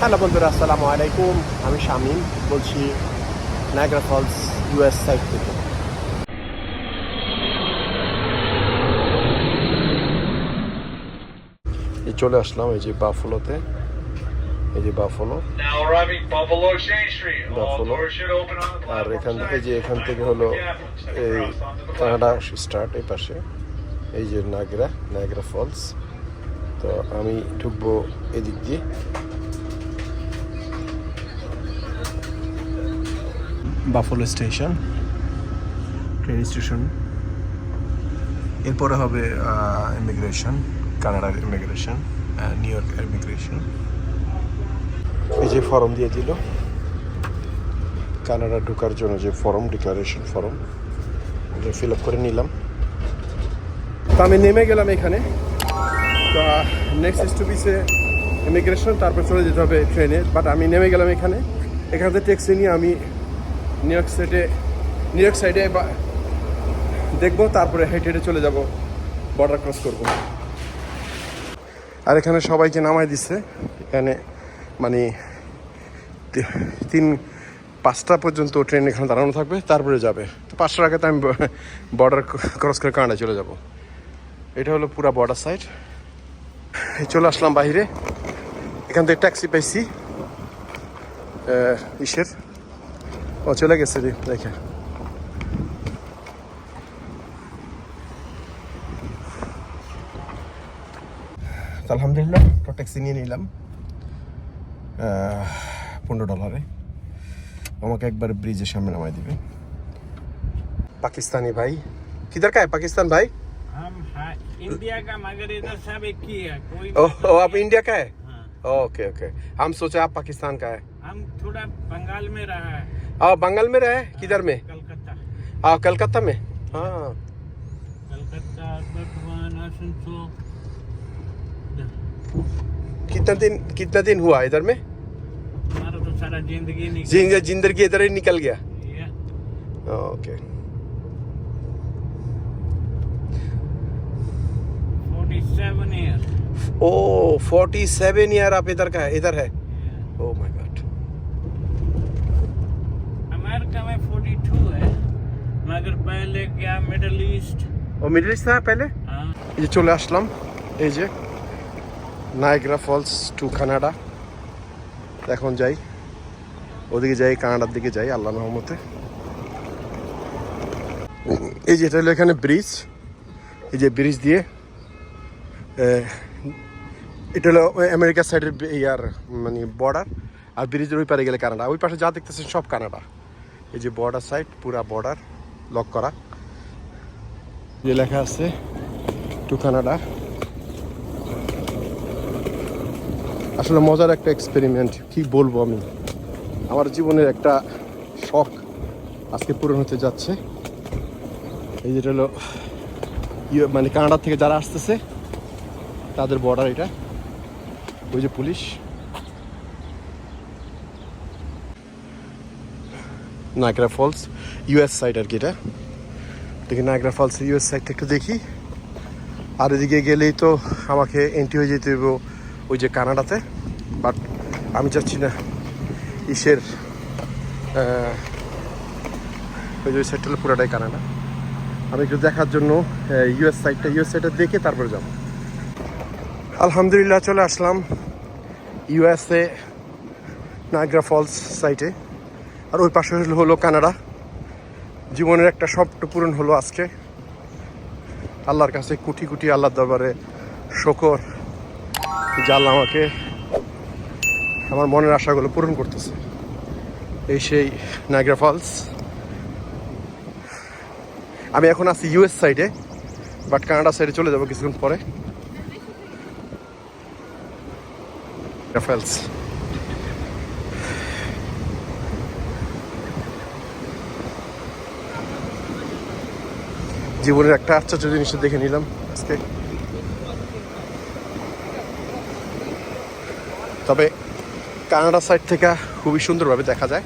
Hello বন্ধুরা আসসালামু আলাইকুম। আমি শামীম বলছি নায়গ্রা ফলস ইউএস সাইড থেকে। এই চলে আসলাম এই যে বাফলোতে এই যে বাফলো the আর এখান থেকে যে এখান থেকে হলো এই কানাডা স্টার্ট এই পাশে। এই যে নাগরা নাগরা ফলস তো আমি ঢুকবো এদিক দিয়ে। বাফলো স্টেশন ট্রেন স্টেশন এরপরে হবে ইমিগ্রেশন কানাডার ইমিগ্রেশন নিউ ইয়র্ক ইমিগ্রেশন এই যে ফর্ম দিয়ে দিল কানাডা ঢোকার জন্য যে ফর্ম ডিক্লারেশন ফর্ম ওটা ফিল আপ করে নিলাম। তো আমি নেমে গেলাম এখানে। তো নেক্সট স্টপিসে ইমিগ্রেশন তারপর চলে যেতে হবে ট্রেনে বাট আমি নেমে গেলাম এখানে। এখান থেকে ট্যাক্সি নিয়ে আমি নিউ ইয়র্ক সাইডে নিউ ইয়র্ক সাইডে দেখব, তারপরে হেঁটে হেঁটে চলে যাব বর্ডার ক্রস করব। আর এখানে সবাইকে নামাই দিচ্ছে এখানে মানে তিন, পাঁচটা পর্যন্ত ট্রেন এখানে দাঁড়ানো থাকবে, তারপরে যাবে। তো পাঁচটার আগে তো আমি বর্ডার ক্রস করে কানাডা চলে যাব। এটা হলো পুরা বর্ডার সাইড চলে আসলাম বাইরে। এখান থেকে ট্যাক্সি পাইছি। ইসের। ও চলে গেছে রে দেখে তো আলহামদুলিল্লাহ তো ট্যাক্সি নিয়ে নিলাম আহ, পনেরো ডলারে আমাকে একবার ব্রিজের সামনে নামাই দিবে পাকিস্তানি ভাই किधर का है पाकिस्तान भाई हम हाँ, इंडिया का मगर इधर सब एक ही है कोई ओ, ओ आप इंडिया का है हाँ, ओके ओके हम सोचे आप पाकिस्तान का है हम थोड़ा बंगाल में रहा है आ, बंगाल में रहे? किधर में? कलकत्ता। आ, कलकत्ता में। हाँ। कलकत्ता बर्धमान आसनसोल। कितना दिन कितना दिन हुआ इधर में? तो सारा ज़िंदगी ज़िंदगी इधर ही निकल गया। ओके। ओ फोर्टी सेवन ईयर आप इधर का है इधर है। मगर पहले क्या मिडल ईस्ट ও মিডল ইস্ট था पहले हाँ এই যে চলে আসলাম এই যে নায়গ্রা ফলস টু কানাডা এখন যাই ওদিকে যাই কানাডার দিকে যাই আল্লাহ রহমতে এই যে এটা হলো এখানে ব্রিজ এই যে ব্রিজ দিয়ে আহ, এটা হলো আমেরিকার সাইডের ইয়ার মানে বর্ডার আর ব্রিজের ওই পারে গেলে কানাডা ওই পাশে যা দেখতেছেন সব কানাডা এই যে বর্ডার সাইড পুরা বর্ডার লক করা। যে লেখা আছে টু কানাডা আসলে মজার একটা এক্সপেরিমেন্ট কি বলব আমি? আমার জীবনের একটা শখ আজকে পূরণ হতে যাচ্ছে। এই যেটা হলো মানে কানাডা থেকে যারা আসতেছে, তাদের বর্ডার এটা। ওই যে police. Niagara Falls US side আর কি এটা। দেখি নাগরা ফলস ইউএস সাইডটা একটু দেখি। আর এদিকে গেলেই তো আমাকে এন্ট্রি হয়ে যেতে হবে ওই যে কানাডাতে। বাট আমি চাচ্ছি না ইসের ওই যে সাইডটা হলো পুরাটাই কানাডা। আমি একটু দেখার জন্য ইউএস সাইডটা ইউএস সাইডটা দেখে তারপরে যাব। আলহামদুলিল্লাহ চলে আসলাম ইউএসএ নাগরা ফলস সাইটে আর ওই পাশে হলো কানাডা। জীবনের একটা স্বপ্ন পূরণ হলো আজকে। আল্লাহর কাছে কুটি কুটি আল্লাহর দরবারে শকর আল্লাহ আমাকে আমার মনের আশাগুলো পূরণ করতেছে। এই সেই নাইগ্রা ফলস আমি এখন আছি ইউএস সাইডে বাট কানাডা সাইডে চলে যাব কিছুক্ষণ পরে। ফলস জীবনের একটা আশ্চর্য জিনিস দেখে নিলাম আজকে। তবে কানাডা সাইড থেকে খুবই সুন্দরভাবে দেখা যায়।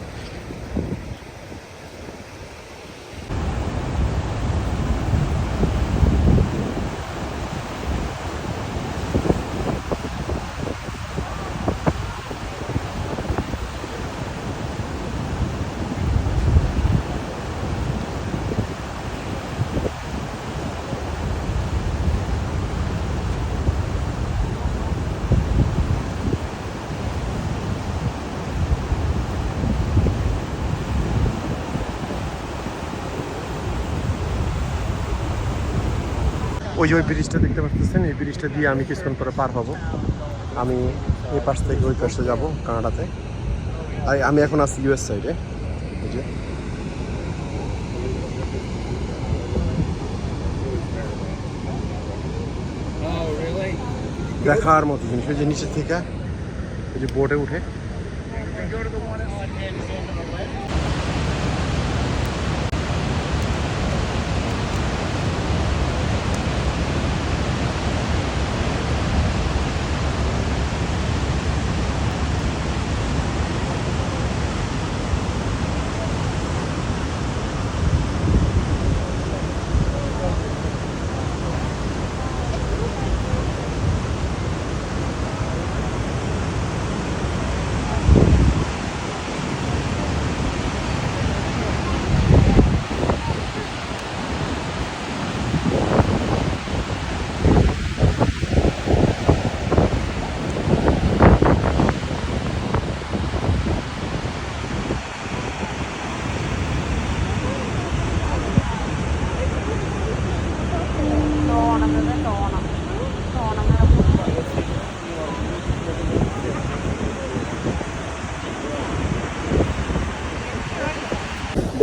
ওই যে ওই ব্রিজটা দেখতে পাচ্ছেন এই ব্রিজটা দিয়ে আমি কিছুক্ষণ পরে পার হব। আমি এই পাশ থেকে ওই পাশে যাব কানাডাতে। আর আমি এখন আছি ইউএস সাইডে। Oh, দেখার মতো জিনিস। ওই যে নিচে থেকে ওই যে বোটে উঠে।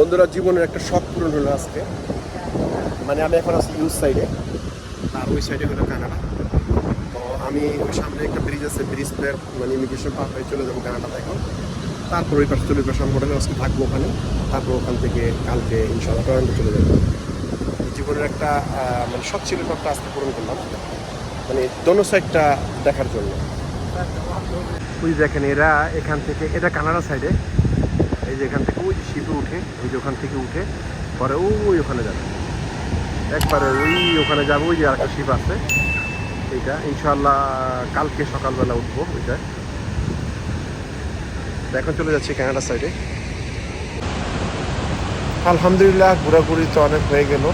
বন্ধুরা জীবনের একটা শখ পূরণ হলো আজকে। মানে আমি এখন আছি ইউজ সাইডে। আর ওই সাইডে হলো কানাডা। তো আমি ওই সামনে একটা ব্রিজ আছে ব্রিজ পেয়ে মানে ইমিগ্রেশন পার হয়ে চলে যাব কানাডাতে এখন। তারপর ওই পাশে চলে যাব হোটেলে আজকে থাকব ওখানে। তারপর ওখান থেকে কালকে ইনশাল্লাহ টরেন্টো চলে যাব। জীবনের একটা মানে শখ ছিল শখটা আজকে পূরণ করলাম। মানে দোনো সাইডটা দেখার জন্য। ওই দেখেন এরা এখান থেকে এটা কানাডা সাইডে এই যে এখান থেকে, ওই যে শিপে উঠে, এই যে ওখান থেকে উঠে, পরে ওই ওখানে যাবে। একবারে ওই ওখানে যাব, ওই যে আর একটা শিপ আছে। এইটা ইনশাল্লাহ কালকে সকালবেলা উঠবো ওইটা। এখন চলে যাচ্ছি কানাডা সাইডে আলহামদুলিল্লাহ, ঘোরাঘুরি তো অনেক হয়ে গেল।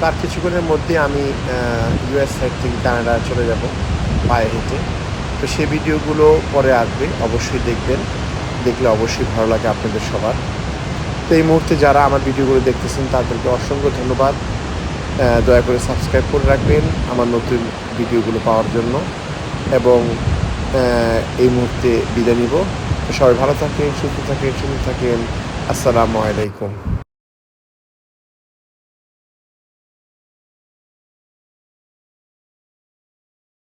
তার কিছুক্ষণের মধ্যে আমি ইউএস সাইড থেকে কানাডা চলে যাব পায়ে হেঁটে। তো সেই ভিডিওগুলো পরে আসবে, অবশ্যই দেখবেন। দেখলে অবশ্যই ভালো লাগে আপনাদের সবার। তো এই মুহূর্তে যারা আমার ভিডিওগুলো দেখতেছেন, তাদেরকে অসংখ্য ধন্যবাদ। দয়া করে সাবস্ক্রাইব করে রাখবেন আমার নতুন ভিডিওগুলো পাওয়ার জন্য। এবং এই মুহূর্তে বিদায় নিব। সবাই ভালো থাকেন, সুস্থ থাকেন, সুন্দর থাকেন। আসসালামু আলাইকুম।